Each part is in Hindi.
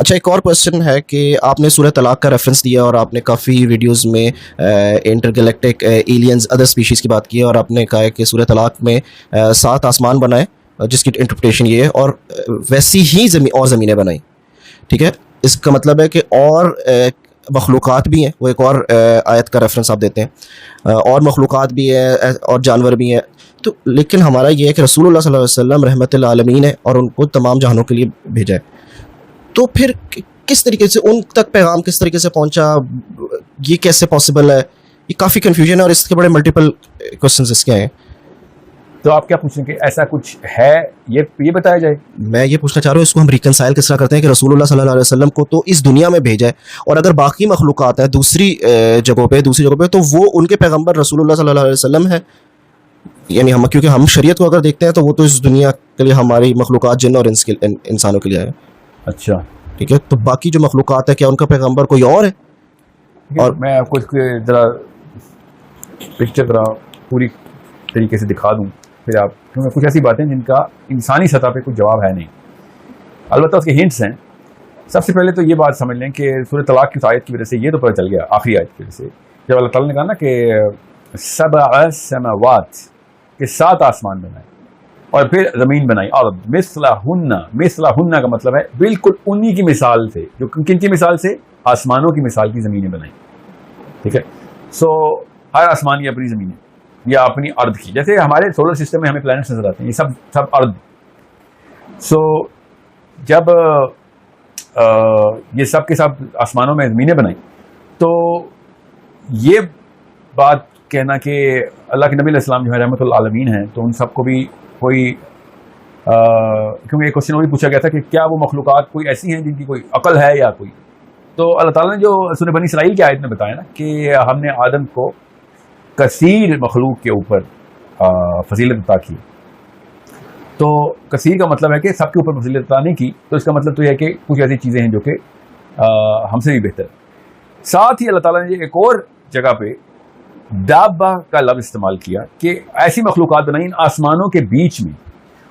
अच्छा एक और क्वेश्चन है कि आपने सूरह तलाक का रेफरेंस दिया और आपने काफ़ी वीडियोस में इंटरगैलेक्टिक एलियंस अदर स्पीशीज़ की बात की है और आपने कहा है कि सूरह तलाक में सात आसमान बनाए जिसकी इंटरप्रिटेशन ये है और वैसी ही ज़मीन और ज़मीनें बनाई। ठीक है? इसका मतलब है कि और मखलूक़ात भी हैं। वो एक और आयत का रेफरेंस आप देते हैं। और मखलूक़ात भी हैं और जानवर भी हैं। तो लेकिन हमारा ये है कि रसूल वसल्लम रहमतुल आलमीन है और उनको तमाम जहानों के लिए भेजा है। तो फिर किस तरीके से उन तक पैगाम किस तरीके से पहुँचा? ये कैसे पॉसिबल है? ये काफ़ी कन्फ्यूज़न है और इसके बड़े मल्टीपल क्वेश्चन इसके हैं। तो आप क्या पूछें कि ऐसा कुछ है? ये ये बताया जाए। मैं ये पूछना चाह रहा हूँ इसको हम रिकनसाइल किस तरह करते हैं कि रसूलुल्लाह सल्लल्लाहु अलैहि वसल्लम को तो इस दुनिया में भेजा है और अगर बाकी मखलूक़ात है दूसरी जगहों पे दूसरी जगहों पे तो वो उनके पैगंबर रसूलुल्लाह सल्लल्लाहु अलैहि वसल्लम है। यानी हम क्योंकि हम शरीयत को अगर देखते हैं तो वो तो इस दुनिया के लिए हमारी मखलूक़ात जिन और इंसानों के लिए है। अच्छा। ठीक है तो बाकी जो मखलूक़ात है क्या उनका पैगंबर कोई और है? और मैं आपको इसके ज़रा पिक्चर ज़रा पूरी तरीके से दिखा दूँ फिर आप क्योंकि कुछ ऐसी बातें जिनका इंसानी सतह पर कुछ जवाब है नहीं। अलबत्त उसके हिंट्स हैं। सबसे पहले तो ये बात समझ लें कि सूर्य तलाक की आयत की वजह से ये तो पता चल गया आखिरी आयत की वजह से। जब अल्लाह ताला ने कहा ना कि सब समावात के सात आसमान बनाए। और फिर ज़मीन बनाई। और मिसला हुन्ना मिसला हुन्ना का मतलब है बिल्कुल उन्हीं की मिसाल से जो किन की मिसाल से? आसमानों की मिसाल की ज़मीनें बनाई। ठीक है? सो हर आसमान की अपनी ज़मीन। है या अपनी अर्ध की। जैसे हमारे सोलर सिस्टम में हमें प्लैनेट्स नज़र आते हैं ये सब सब अर्ध सो so, जब अ, ये सब के सब आसमानों में ज़मीनें बनाई तो ये बात कहना कि अल्लाह के नबी इस्लाम जो है रहमतुल आलमीन हैं तो उन सबको भी कोई अ, क्योंकि एक क्वेश्चन वो भी पूछा गया था कि क्या वो मखलूक़ात कोई ऐसी हैं जिनकी कोई अकल है या कोई? तो अल्लाह ताला ने जो सुन बनी इसराइल की आयत में बताया ना कि हमने आदम को कसीर मखलूक के ऊपर फजीलत अता की। तो कसीर का मतलब है कि सबके ऊपर फजीलत अता नहीं की तो इसका मतलब तो यह है कि कुछ ऐसी चीज़ें हैं जो कि हमसे भी बेहतर साथ ही अल्लाह ताला ने एक और जगह पे दाबा का लफ्ज़ इस्तेमाल किया कि ऐसी मखलूक बनाई इन आसमानों के बीच में।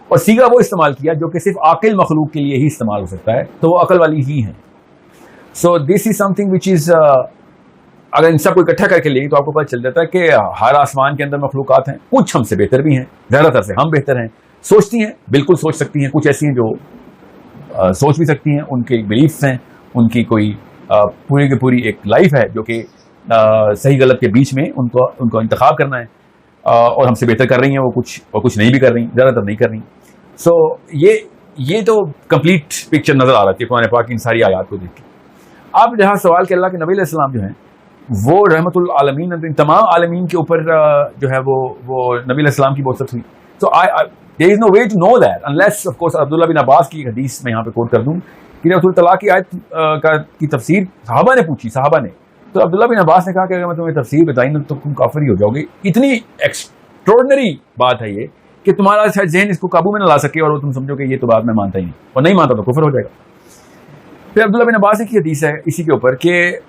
और सीगा वो इस्तेमाल किया जो कि सिर्फ़ आकिल मखलूक के लिए ही इस्तेमाल हो सकता है तो वो अकल वाली ही है। So this is something which is अगर इन सबको इकट्ठा करके लेंगे तो आपको पता चल जाता है कि हर आसमान के अंदर मखलूक़ात हैं कुछ हमसे बेहतर भी हैं ज़्यादातर से हम बेहतर हैं। सोचती हैं बिल्कुल सोच सकती हैं कुछ ऐसी हैं जो अ, सोच भी सकती हैं उनके बिलीफ्स हैं उनकी कोई अ, पूरी की पूरी एक लाइफ है जो कि सही गलत के बीच में उनको उनको इंतखाब करना है। और हमसे बेहतर कर रही हैं वो कुछ, और कुछ नहीं भी कर रही, ज़्यादातर नहीं कर रही। सो ये ये तो कंप्लीट पिक्चर नज़र आ रहा है कुरान पाक इन सारी आयात को देख के। अब जहाँ सवाल के अल्लाह के नबी इस्लाम जो हैं, वो रहमतुल आलमीन, इन तमाम आलमीन के ऊपर जो है वो वो नबी इस्लाम की बहुत हुई। तो I there is no way to know that unless of course Abdullah bin Abbas की हदीस में यहाँ पे कोट कर दूँ, कि तलाक की आयत का, की तफसीर साहबा ने पूछी, साहबा ने। तो अब्दुल्ला बिन अब्बास ने कहा कि अगर मैं तुम्हें तफसीर बताई, ना तो तुम काफिर ही हो जाओगे। इतनी एक्स्ट्रोडनरी बात है ये कि तुम्हारा शायद जहन इसको काबू में ना ला सके और वो तुम समझो कि ये तो बात मैं मानता ही नहीं। और नहीं मानता तो कुफर हो जाएगा। फिर अब्दुल्ला बिन अब्बास की हदीस है इसी के ऊपर कि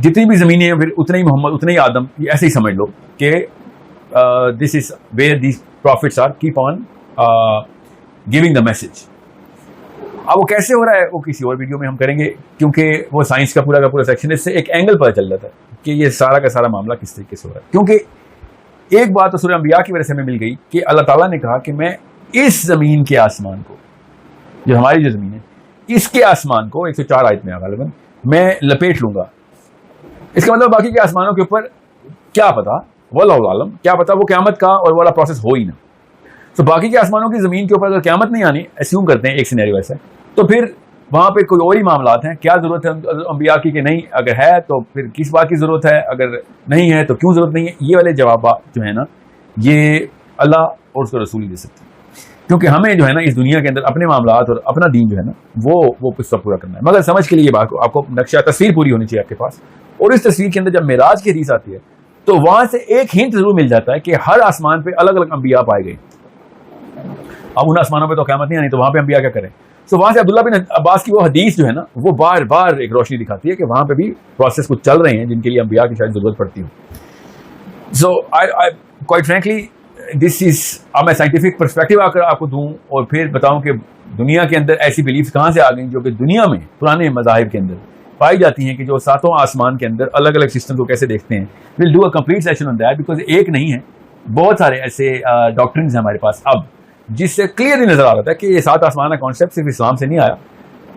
जितनी भी ज़मीनें हैं, फिर उतने ही मोहम्मद, उतने ही आदम, ये ऐसे ही समझ लो कि this is where these profits are keep on giving the message अब वो कैसे हो रहा है, वो किसी और वीडियो में हम करेंगे, क्योंकि वो साइंस का पूरा का पूरा सेक्शन इससे एक एंगल पता चल जाता है कि ये सारा का सारा मामला किस तरीके से हो रहा है। क्योंकि एक बात तो सूर्य की वजह से हमें मिल गई कि अल्लाह ताला ने कहा कि मैं इस ज़मीन के आसमान को, जो हमारी जो ज़मीन है, इसके आसमान को 104 आयत में गालिबन मैं लपेट लूँगा। इसका मतलब बाकी के आसमानों के ऊपर क्या पता आलम, क्या पता वो क्यामत का और वाला प्रोसेस हो ही ना। तो बाकी के आसमानों की ज़मीन के ऊपर अगर क्यामत नहीं आनी एस्यूम करते हैं एक सिनेरियो ऐसा तो फिर वहाँ पे कोई और ही मामला हैं। क्या ज़रूरत है अम्बिया की कि नहीं? अगर है तो फिर किस बात की ज़रूरत है? अगर नहीं है तो क्यों ज़रूरत नहीं है? ये वाले जवाब जो है ना, ये अल्लाह और उसका रसूल दे सकते। हैं क्योंकि हमें जो है ना, इस दुनिया के अंदर अपने मामला और अपना दीन जो है ना, वो वो किस्सा पूरा करना है। मगर समझ के लिए बात आपको नक्शा तस्वीर पूरी होनी चाहिए आपके पास। और इस तस्वीर के अंदर जब मेराज की हदीस आती है तो वहाँ से एक हिंट ज़रूर मिल जाता है कि हर आसमान पे अलग अलग अंबिया पाए गए। अब उन आसमानों पर तो क्यामत नहीं आनी तो वहाँ पे अंबिया क्या करें? सो वहाँ से अब्दुल्ला बिन अब्बास की वो हदीस जो है ना, वो बार बार एक रोशनी दिखाती है कि वहाँ पे भी प्रोसेस कुछ चल रहे हैं जिनके लिए अंबिया की शायद ज़रूरत पड़ती हो। So I I quite frankly this is अब मैं साइंटिफिक परस्पेक्टिव आकर आपको दूँ और फिर बताऊँ कि दुनिया के अंदर ऐसी बिलीफ कहाँ से आ गई जो कि दुनिया में, पुराने मजाहिब के अंदर पाई जाती हैं कि जो सातों आसमान के अंदर अलग अलग सिस्टम को कैसे देखते हैं। Will do a complete session on that because एक नहीं है, बहुत सारे ऐसे डॉक्ट्रिन हैं हमारे पास अब। जिससे क्लियरली नज़र आ रहा था कि ये सात आसमान का कॉन्सेप्ट सिर्फ़ इस्लाम से नहीं आया।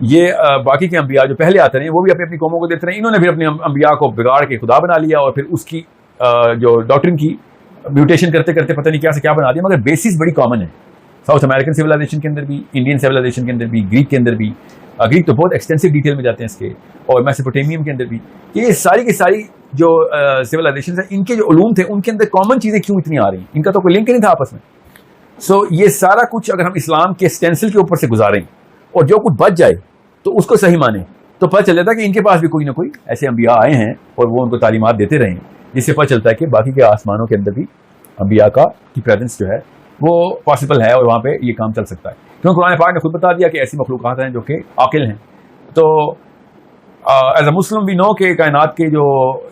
ये बाकी के अंबिया जो पहले आते रहे, वो भी अपनी अपनी कौमों को देते रहे। इन्होंने फिर अपने अंबिया को बिगाड़ के खुदा बना लिया और फिर उसकी जो डॉक्ट्रिन की म्यूटेशन करते करते पता नहीं क्या से क्या बना दिया, मगर बेसिस बड़ी कॉमन है। साउथ अमेरिकन सिविलाइजेशन के अंदर भी इंडियन सिविलाइजेशन के अंदर भी ग्रीक के अंदर भी। ग्रीक तो बहुत एक्सटेंसिव डिटेल में जाते हैं इसके, और मैसेपोटेमियम के अंदर भी। ये सारी की सारी जो सिविलाइजेशन है, इनके जो उलूम थे, उनके अंदर कॉमन चीज़ें क्यों इतनी आ रही इनका तो कोई लिंक नहीं था आपस में। सो ये सारा कुछ अगर हम इस्लाम के स्टेंसिल के ऊपर से गुजारें और जो कुछ बच जाए तो उसको सही माने तो पता चल जाता कि इनके पास भी कोई ना कोई ऐसे अम्बिया आए हैं और वो उनको तालीमत देते रहे जिससे पता चलता है कि बाकी के आसमानों के अंदर भी अम्बिया का की प्रेजेंस जो है, वो पॉसिबल है और वहाँ पे ये काम चल सकता है। क्योंकि कुरान पाक ने खुद बता दिया कि ऐसी मखलूक़ात हैं जो कि आकिल हैं। तो एज अ मुस्लिम भी नो के कायनात के जो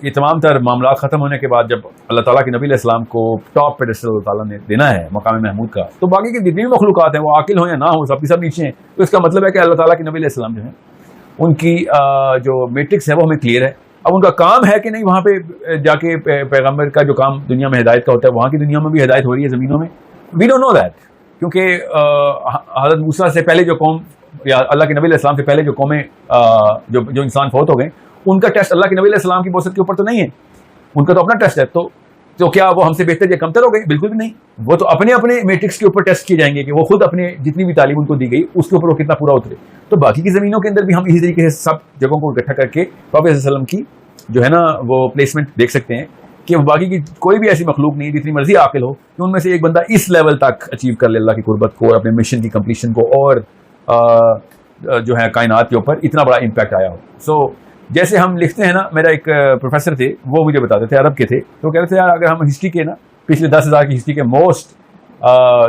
ये तमाम तर मामला ख़त्म होने के बाद जब अल्लाह ताला के नबी इस्लाम को टॉप अल्लाह ताला ने देना है मकाम महमूद का तो बाकी की जितनी भी मखलूक़ात हैं वो आकिल हो या ना हो सबकी सब नीचे हैं तो इसका मतलब है कि अल्लाह ताला के नबी इस्लाम जो है उनकी जो मेट्रिक्स है वो हमें क्लियर है। अब उनका काम है कि नहीं वहाँ पे अ, जाके पैगंबर का जो काम दुनिया में हिदायत का होता है वहाँ की दुनिया में भी हिदायत हो रही है ज़मीनों में। वी डोंट नो दैट क्योंकि हज़रत मूसा से पहले जो कौम या अल्लाह के नबी से पहले जो कौमें जो जो इंसान फौत हो गए, उनका टेस्ट अल्लाह के नबी की बौसत के ऊपर तो नहीं है। उनका तो अपना टेस्ट है तो तो क्या वो हमसे बेहतर या कमतर हो गए? बिल्कुल भी नहीं। वो तो अपने अपने मैट्रिक्स के ऊपर टेस्ट किए जाएँगे कि वो खुद अपने जितनी भी तालीम उनको दी गई, उसके ऊपर वो कितना पूरा उतरे। तो बाकी की ज़मीनों के अंदर भी हम इसी तरीके से सब जगहों को इकट्ठा करके पापा वसल्लम की जो है ना, वो प्लेसमेंट देख सकते हैं कि बाकी की कोई भी ऐसी मखलूक नहीं, जितनी मर्ज़ी आकिल हो, कि उनमें से एक बंदा इस लेवल तक अचीव कर ले, अल्लाह की कुर्बत को और अपने मिशन की कंप्लीशन को और जो है कायनात के ऊपर इतना बड़ा इम्पैक्ट आया हो। सो so, जैसे हम लिखते हैं ना मेरा एक प्रोफेसर थे वो मुझे बताते थे अरब के थे तो कह रहे थे यार अगर हम हिस्ट्री के ना पिछले दस हज़ार की हिस्ट्री के मोस्ट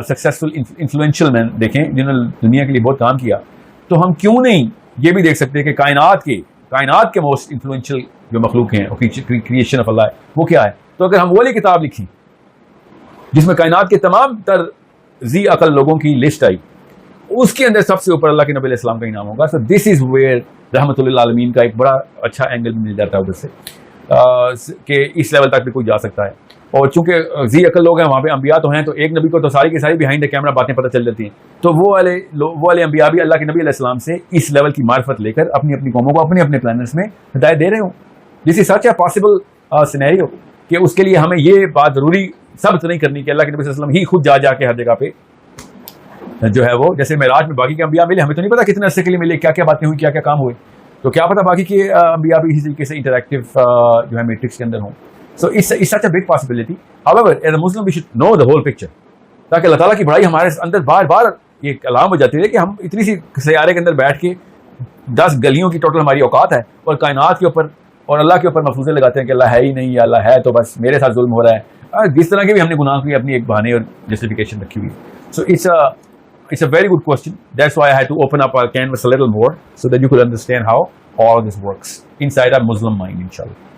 सक्सेसफुल इन्फ्लुएंशियल मैन देखें जिन्होंने दुनिया के लिए बहुत काम किया तो हम क्यों नहीं ये भी देख सकते कि कायनात के कायनात के मोस्ट इन्फ्लुएंशियल जो मखलूक हैं क्रिएशन ऑफ़ अल्लाह वो क्या है? तो अगर हम वो वाली किताब लिखी जिसमें कायनात के तमाम तर जी अकल लोगों की लिस्ट आई उसके अंदर सबसे ऊपर अल्लाह के नबी इस्लाम का इनाम होगा। सो दिस इज़ वेयर रहमतुल्लिल आलमीन का एक बड़ा अच्छा एंगल मिल जाता है उधर से। कि इस लेवल तक भी कोई जा सकता है। और चूँकि जी अकल लोग हैं, वहाँ पे अंबिया तो हैं तो एक नबी को तो सारी की सारी बिहाइंड द कैमरा बातें पता चल जाती हैं। तो वो वाले वो वाले अंबिया भी अल्लाह के नबी इस्लाम से इस लेवल की मार्फत लेकर अपनी अपनी कौमों को अपने अपने प्लानट्स में हिदायत दे रहे हो। This is such a possible scenario कि उसके लिए हमें ये बात ज़रूरी सब नहीं करनी कि अल्लाह के नबी वसल्लम ही खुद जा जाके हर जगह पे जो है वो जैसे मेराज में बाकी के अंबिया मिले हमें तो नहीं पता कितने अरसे के लिए मिले क्या क्या बातें हुई क्या क्या काम हुए। तो क्या पता बाकी के अ, अंबिया भी इसी तरीके से इंटरेक्टिव जो है मेट्रिक्स के अंदर हों। So it's such a big possibility however as a Muslim we should know the whole picture ताकि अल्लाह ताला की बड़ाई हमारे अंदर बार बार ये अलार्म हो जाती है कि हम इतनी सी सयारे के अंदर बैठ के दस गलियों की टोटल हमारी औकात है और कायनात के ऊपर और अल्लाह के ऊपर मफूजे लगाते हैं कि अल्लाह है ही नहीं या अल्लाह है तो बस मेरे साथ जुल्म हो रहा है। जिस तरह के भी हमने गुनाह की अपनी एक बहाने और जस्टिफिकेशन रखी हुई है। So it's it's a very good question. That's why I had to open up our canvas a little more so that you could understand how all this works inside our Muslim mind, inshallah.